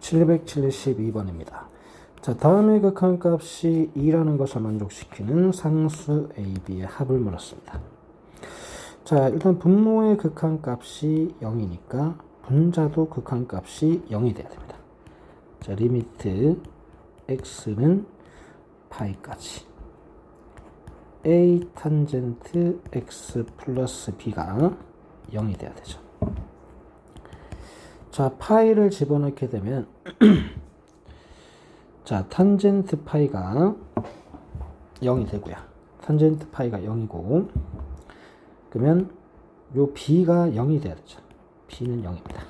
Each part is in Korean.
772번입니다. 자, 다음의 극한 값이 2라는 것을 만족시키는 상수 A, B의 합을 물었습니다. 자, 일단 분모의 극한 값이 0이니까 분자도 극한 값이 0이 돼야 됩니다. 자, 리미트 x는 파이까지 a 탄젠트 x 플러스 b가 0이 돼야 되죠. 자, 파이를 집어넣게 되면 자, 탄젠트 파이가 0이 되고요. 탄젠트 파이가 0이고 그러면 요 b가 0이 돼야 되죠. b는 0입니다.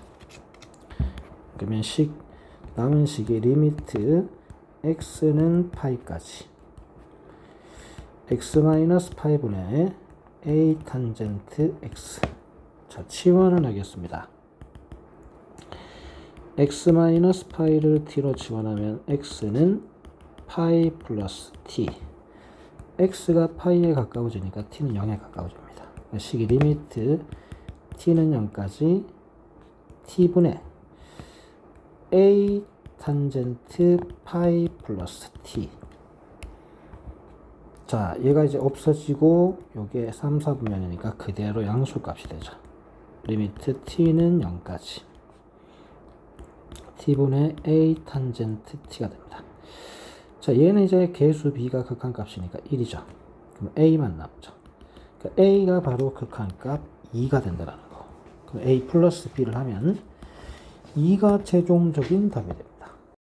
그러면 식 남은 식이 리미트 x는 파이까지 x 마이너스 파이분의 a 탄젠트 x 자 치환을 하겠습니다. X 마이너스 파이를 t로 치환하면 x는 파이 플러스 t. X가 파이에 가까워지니까 t는 0에 가까워집니다. 식이 리미트 t는 0까지 t분의 a 탄젠트 파이 플러스 t. 자 얘가 이제 없어지고 요게 3, 4분면이니까 그대로 양수값이 되죠. 리미트 t는 0까지 t분의 a 탄젠트 t가 됩니다. 자 얘는 이제 개수 b가 극한값이니까 1이죠. 그럼 a만 남죠. 그러니까 a가 바로 극한값 2가 된다는 거. 그럼 a 플러스 b를 하면 2가 최종적인 답이 됩니다